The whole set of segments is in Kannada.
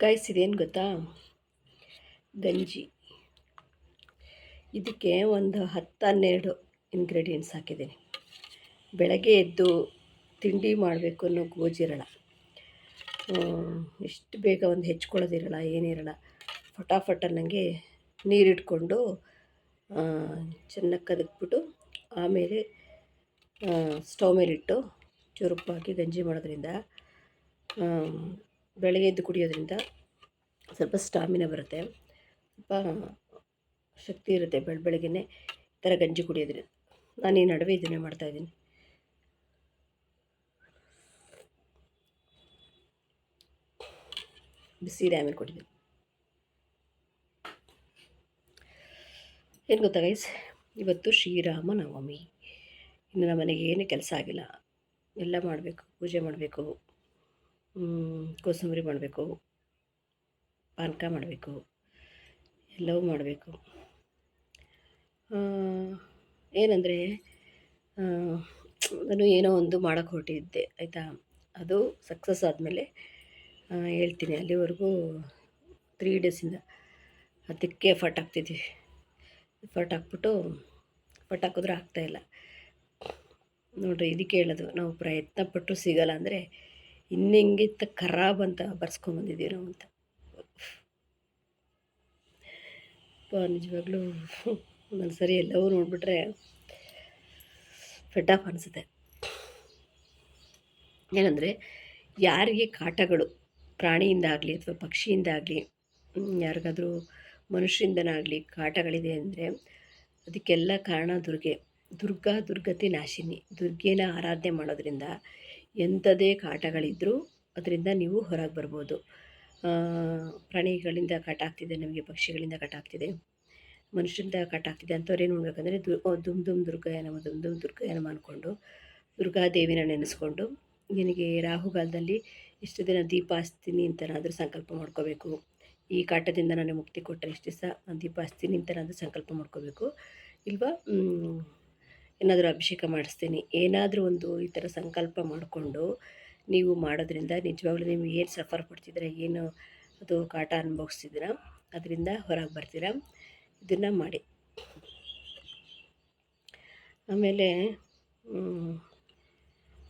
ಗೈಸ್ ಇದೇನು ಗೊತ್ತಾ? ಗಂಜಿ. ಇದಕ್ಕೆ ಒಂದು ಹತ್ತು ಹನ್ನೆರಡು ಇಂಗ್ರೀಡಿಯೆಂಟ್ಸ್ ಹಾಕಿದ್ದೀನಿ. ಬೆಳಗ್ಗೆ ಎದ್ದು ತಿಂಡಿ ಮಾಡಬೇಕು ಅನ್ನೋ ಗೋಜಿರಲ್ಲ ಎಷ್ಟು ಬೇಗ ಒಂದು ಹೆಚ್ಕೊಳ್ಳೋದಿರಲ್ಲ, ಏನಿರಲ್ಲ. ಫಟಾಫಟ ನನಗೆ ನೀರಿಟ್ಕೊಂಡು ಚೆನ್ನಾಗಿ ಕದಕ್ಬಿಟ್ಟು ಆಮೇಲೆ ಸ್ಟವ್ ಮೇಲಿಟ್ಟು ಚುರುಪಾಗಿ ಗಂಜಿ ಮಾಡೋದ್ರಿಂದ ಬೆಳಗ್ಗೆ ಎದ್ದು ಕುಡಿಯೋದ್ರಿಂದ ಸ್ವಲ್ಪ ಸ್ಟಾಮಿನ ಬರುತ್ತೆ. ಸ್ವಲ್ಪ ಶಕ್ತಿ ಇರುತ್ತೆ ಬೆಳ, ಬೆಳಗ್ಗೆನೆ ಈ ಥರ ಗಂಜಿ ಕುಡಿಯೋದ್ರಿಂದ. ನಾನು ಈ ನಡುವೆ ಇದನ್ನೇ ಮಾಡ್ತಾಯಿದ್ದೀನಿ ಬಿಸಿ ಆಮೇಲೆ ಕೊಟ್ಟಿದ್ದೀನಿ ಏನು ಗೊತ್ತಾ ಗೈಸ್ ಇವತ್ತು ಶ್ರೀರಾಮ ನವಮಿ. ಇನ್ನು ನಮ್ಮ ಮನೆಗೆ ಏನು ಕೆಲಸ ಆಗಿಲ್ಲ. ಎಲ್ಲ ಮಾಡಬೇಕು, ಪೂಜೆ ಮಾಡಬೇಕು. ಕೋಸಂಬರಿ ಮಾಡಬೇಕು. ಪಾನಕ ಮಾಡಬೇಕು. ಎಲ್ಲವೂ ಮಾಡಬೇಕು. ಏನಂದರೆ ನಾನು ಏನೋ ಒಂದು ಮಾಡೋಕ್ಕೆ ಹೊರಟಿದ್ದೆ, ಆಯಿತಾ? ಅದು ಸಕ್ಸಸ್ ಆದಮೇಲೆ ಹೇಳ್ತೀನಿ. ಅಲ್ಲಿವರೆಗೂ ತ್ರೀ ಡೇಸಿಂದ ಅದಕ್ಕೆ ಎಫರ್ಟ್ ಹಾಕ್ತಿದ್ವಿ. ಎಫರ್ಟ್ ಹಾಕ್ಬಿಟ್ಟು ಎಫರ್ಟ್ ಹಾಕಿದ್ರೆ ಆಗ್ತಾಯಿಲ್ಲ ನೋಡಿರಿ, ಇದಕ್ಕೆ ಹೇಳೋದು, ನಾವು ಪ್ರಯತ್ನ ಪಟ್ಟರು ಸಿಗಲ್ಲ ಅಂದರೆ ಇನ್ನೆಂಗಿತ್ತ ಖರಾಬ್ ಅಂತ ಬರ್ಸ್ಕೊಂಬಂದಿದ್ದೀವಿ ನಾವು ಅಂತ. ನಿಜವಾಗ್ಲೂ ಒಂದೊಂದು ಸರಿ ಎಲ್ಲವೂ ನೋಡಿಬಿಟ್ರೆ ಫೆಡ್ ಆಫ್ ಅನಿಸುತ್ತೆ. ಏನಂದರೆ ಯಾರಿಗೆ ಕಾಟಗಳು ಪ್ರಾಣಿಯಿಂದ ಆಗಲಿ ಅಥವಾ ಪಕ್ಷಿಯಿಂದ ಆಗಲಿ ಯಾರಿಗಾದರೂ ಮನುಷ್ಯರಿಂದನಾಗಲಿ ಕಾಟಗಳಿದೆ ಅಂದರೆ ಅದಕ್ಕೆಲ್ಲ ಕಾರಣ ದುರ್ಗೆ. ದುರ್ಗಾ ದುರ್ಗತಿ ನಾಶಿನಿ. ದುರ್ಗೆನ ಆರಾಧನೆ ಮಾಡೋದ್ರಿಂದ ಎಂಥದೇ ಕಾಟಗಳಿದ್ದರೂ ಅದರಿಂದ ನೀವು ಹೊರಗೆ ಬರ್ಬೋದು. ಪ್ರಾಣಿಗಳಿಂದ ಕಟ್ ಆಗ್ತಿದೆ ನಮಗೆ ಪಕ್ಷಿಗಳಿಂದ ಕಟ್ ಆಗ್ತಿದೆ ಮನುಷ್ಯರಿಂದ ಕಟ್ ಆಗ್ತಿದೆ ಅಂಥವ್ರು ಏನು ಮಾಡಬೇಕಂದ್ರೆ ದು ದುಮ್ ದುಮ್ ದುರ್ಗಾಯ ನಮ್ಮ ದುಮ್ ದುಮ್ ದುರ್ಗಾಯ ನಮ ಅಂದ್ಕೊಂಡು ದುರ್ಗಾದೇವಿನ ನೆನೆಸ್ಕೊಂಡು ನಿನಗೆ ರಾಹುಗಾಲದಲ್ಲಿ ಇಷ್ಟು ದಿನ ದೀಪ ಹಚ್ತೀನಿ ಅಂತನಾದರೂ ಸಂಕಲ್ಪ ಮಾಡ್ಕೋಬೇಕು. ಈ ಕಾಟದಿಂದ ನನಗೆ ಮುಕ್ತಿ ಕೊಟ್ಟರೆ ಇಷ್ಟು ದಿವಸ ದೀಪ ಹಚ್ತೀನಿ ಅಂತನಾದರೂ ಸಂಕಲ್ಪ ಮಾಡ್ಕೋಬೇಕು. ಇಲ್ವಾ? ಏನಾದರೂ ಅಭಿಷೇಕ ಮಾಡಿಸ್ತೀನಿ. ಏನಾದರೂ ಒಂದು ಈ ಥರ ಸಂಕಲ್ಪ ಮಾಡಿಕೊಂಡು ನೀವು ಮಾಡೋದ್ರಿಂದ ನಿಜವಾಗ್ಲೂ ನೀವು ಏನು ಸಫರ್ ಪಡ್ತಿದ್ದೀರ ಏನು ಅದು ಕಾಟ ಅನುಭವಿಸ್ತಿದ್ದೀರ, ಅದರಿಂದ ಹೊರಗೆ ಬರ್ತೀರಾ, ಇದನ್ನು ಮಾಡಿ. ಆಮೇಲೆ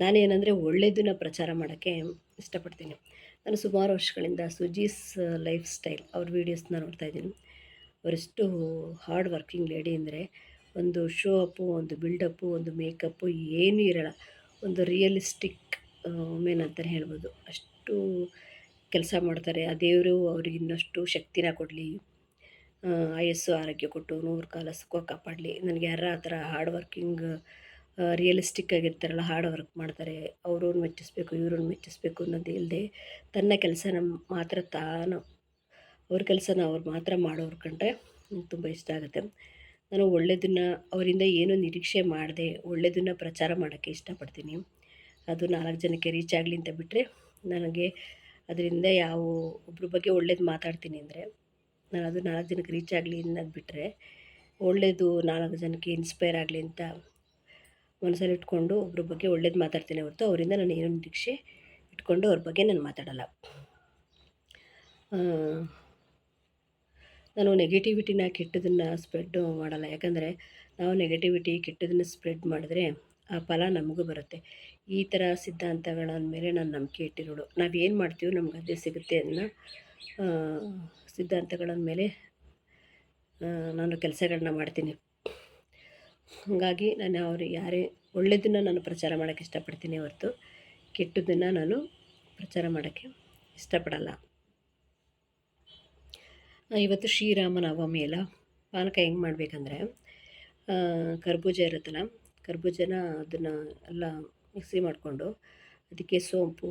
ನಾನೇನಂದರೆ ಒಳ್ಳೆಯದನ್ನ ಪ್ರಚಾರ ಮಾಡೋಕ್ಕೆ ಇಷ್ಟಪಡ್ತೀನಿ. ನಾನು ಸುಮಾರು ವರ್ಷಗಳಿಂದ ಸುಜೀಸ್ ಲೈಫ್ ಸ್ಟೈಲ್ ಅವ್ರ ವೀಡಿಯೋಸ್ನ ನೋಡ್ತಾಯಿದ್ದೀನಿ ಅವರೆಷ್ಟು ಹಾರ್ಡ್ ವರ್ಕಿಂಗ್ ಲೇಡಿ ಅಂದರೆ ಒಂದು ಶೋ ಅಪ್ಪು ಒಂದು ಬಿಲ್ಡಪ್ಪು ಒಂದು ಮೇಕಪ್ಪು ಏನೂ ಇರಲ್ಲ. ಒಂದು ರಿಯಲಿಸ್ಟಿಕ್ ವುಮೆನ್ ಅಂತಲೇ ಹೇಳ್ಬೋದು. ಅಷ್ಟು ಕೆಲಸ ಮಾಡ್ತಾರೆ. ಆ ದೇವರು ಅವ್ರಿಗೆ ಇನ್ನಷ್ಟು ಶಕ್ತಿನ ಕೊಡಲಿ. ಆಯಸ್ಸು, ಆರೋಗ್ಯ ಕೊಟ್ಟು ನೂರು ಕಾಲ ಸುಖ ಕಾಪಾಡಲಿ. ನನಗೆ ಯಾರ ಆ ಥರ ಹಾರ್ಡ್ ವರ್ಕಿಂಗ್ ರಿಯಲಿಸ್ಟಿಕ್ ಆಗಿರ್ತಾರಲ್ಲ ಹಾರ್ಡ್ ವರ್ಕ್ ಮಾಡ್ತಾರೆ. ಅವ್ರನ್ನ ಮೆಚ್ಚಿಸ್ಬೇಕು ಇವ್ರನ್ನ ಮೆಚ್ಚಿಸ್ಬೇಕು ಅನ್ನೋದು ಇಲ್ಲದೆ ತನ್ನ ಕೆಲಸನ ಮಾತ್ರ ತಾನು, ಅವ್ರ ಕೆಲಸನ ಅವ್ರು ಮಾತ್ರ ಮಾಡೋರು ಕಂಡ್ರೆ ತುಂಬ ಇಷ್ಟ ಆಗುತ್ತೆ. ನಾನು ಒಳ್ಳೆಯದನ್ನು ಅವರಿಂದ ಏನೂ ನಿರೀಕ್ಷೆ ಮಾಡದೆ ಒಳ್ಳೆಯದನ್ನು ಪ್ರಚಾರ ಮಾಡೋಕ್ಕೆ ಇಷ್ಟಪಡ್ತೀನಿ. ಅದು ನಾಲ್ಕು ಜನಕ್ಕೆ ರೀಚ್ ಆಗಲಿ ಅಂತ ಬಿಟ್ಟರೆ ನನಗೆ ಅದರಿಂದ ಯಾವ ಒಬ್ಬರ ಬಗ್ಗೆ ಒಳ್ಳೇದು ಮಾತಾಡ್ತೀನಿ ಅಂದರೆ, ನಾನು ಅದು ನಾಲ್ಕು ಜನಕ್ಕೆ ರೀಚ್ ಆಗಲಿ ಅನ್ನೋದು ಬಿಟ್ಟರೆ ಒಳ್ಳೆಯದು ನಾಲ್ಕು ಜನಕ್ಕೆ ಇನ್ಸ್ಪೈರ್ ಆಗಲಿ ಅಂತ ಮನಸ್ಸಲ್ಲಿ ಇಟ್ಕೊಂಡು ಒಬ್ಬರ ಬಗ್ಗೆ ಒಳ್ಳೇದು ಮಾತಾಡ್ತೀನಿ ಹೊರತು ಅವರಿಂದ ನಾನು ಏನೋ ನಿರೀಕ್ಷೆ ಇಟ್ಕೊಂಡು ಅವ್ರ ಬಗ್ಗೆ ನಾನು ಮಾತಾಡಲ್ಲ. ನಾನು ನೆಗೆಟಿವಿಟಿನ ಕೆಟ್ಟದನ್ನು ಸ್ಪ್ರೆಡ್ ಮಾಡಲ್ಲ. ಯಾಕಂದರೆ ನಾವು ನೆಗೆಟಿವಿಟಿ ಕೆಟ್ಟದನ್ನು ಸ್ಪ್ರೆಡ್ ಮಾಡಿದ್ರೆ ಆ ಫಲ ನಮಗೂ ಬರುತ್ತೆ. ಈ ಥರ ಸಿದ್ಧಾಂತಗಳ ಮೇಲೆ ನಾನು ನಂಬಿಕೆ ಇಟ್ಟಿರೋಳು ನಾವೇನು ಮಾಡ್ತೀವೋ ನಮ್ಗೆ ಅದೇ ಸಿಗುತ್ತೆ ಅನ್ನೋ ಸಿದ್ಧಾಂತಗಳ ಮೇಲೆ ನಾನು ಕೆಲಸಗಳನ್ನ ಮಾಡ್ತೀನಿ. ಹಾಗಾಗಿ ನಾನು ಅವ್ರಿಗೆ ಯಾರೇ ಒಳ್ಳೆಯದನ್ನು ನಾನು ಪ್ರಚಾರ ಮಾಡೋಕ್ಕೆ ಇಷ್ಟಪಡ್ತೀನಿ ಹೊರತು ಕೆಟ್ಟದನ್ನು ನಾನು ಪ್ರಚಾರ ಮಾಡೋಕ್ಕೆ ಇಷ್ಟಪಡಲ್ಲ. ಇವತ್ತು ಶ್ರೀರಾಮನ ನವಮಿ ಅಲ್ಲ. ಪಾನಕ ಹೆಂಗೆ ಮಾಡಬೇಕಂದ್ರೆ ಕರ್ಬೂಜ ಇರುತ್ತಲ್ಲ, ಕರ್ಬೂಜನ ಅದನ್ನು ಎಲ್ಲ ಮಿಕ್ಸಿ ಮಾಡಿಕೊಂಡು ಅದಕ್ಕೆ ಸೋಂಪು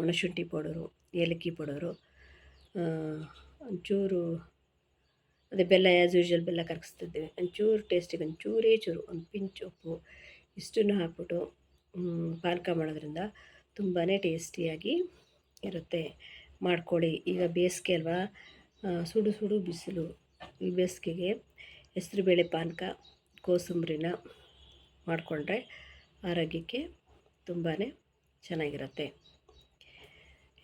ಒಣಶುಂಠಿ ಪೌಡರು, ಏಲಕ್ಕಿ ಪೌಡರು ಒಂಚೂರು ಅದೇ ಬೆಲ್ಲ ಆ್ಯಸ್ ಯೂಶ್ವಲ್ ಬೆಲ್ಲ ಕರಗಿಸ್ತಿದ್ದೀವಿ ಒಂಚೂರು ಟೇಸ್ಟಿಗೆ ಒಂಚೂರೇ ಚೂರು, ಒಂದು ಪಿಂಚ್ ಉಪ್ಪು, ಇಷ್ಟನ್ನು ಹಾಕ್ಬಿಟ್ಟು ಪಾನಕ ಮಾಡೋದ್ರಿಂದ ತುಂಬಾ ಟೇಸ್ಟಿಯಾಗಿ ಇರುತ್ತೆ. ಮಾಡ್ಕೊಳ್ಳಿ. ಈಗ ಬೇಸಿಗೆ ಅಲ್ವಾ ಸುಡು ಸುಡು ಬಿಸಿಲು. ಈ ಬೇಸಿಗೆಗೆ ಹೆಸರುಬೇಳೆ ಪಾನಕ, ಕೋಸಂಬರಿನ ಮಾಡಿಕೊಂಡ್ರೆ ಆರೋಗ್ಯಕ್ಕೆ ತುಂಬಾ ಚೆನ್ನಾಗಿರುತ್ತೆ.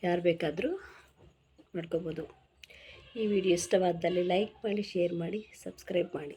ಯಾರು ಬೇಕಾದರೂ ಮಾಡ್ಕೋಬೋದು. ಈ ವಿಡಿಯೋ ಇಷ್ಟವಾದಲ್ಲಿ ಲೈಕ್ ಮಾಡಿ, ಶೇರ್ ಮಾಡಿ, ಸಬ್ಸ್ಕ್ರೈಬ್ ಮಾಡಿ.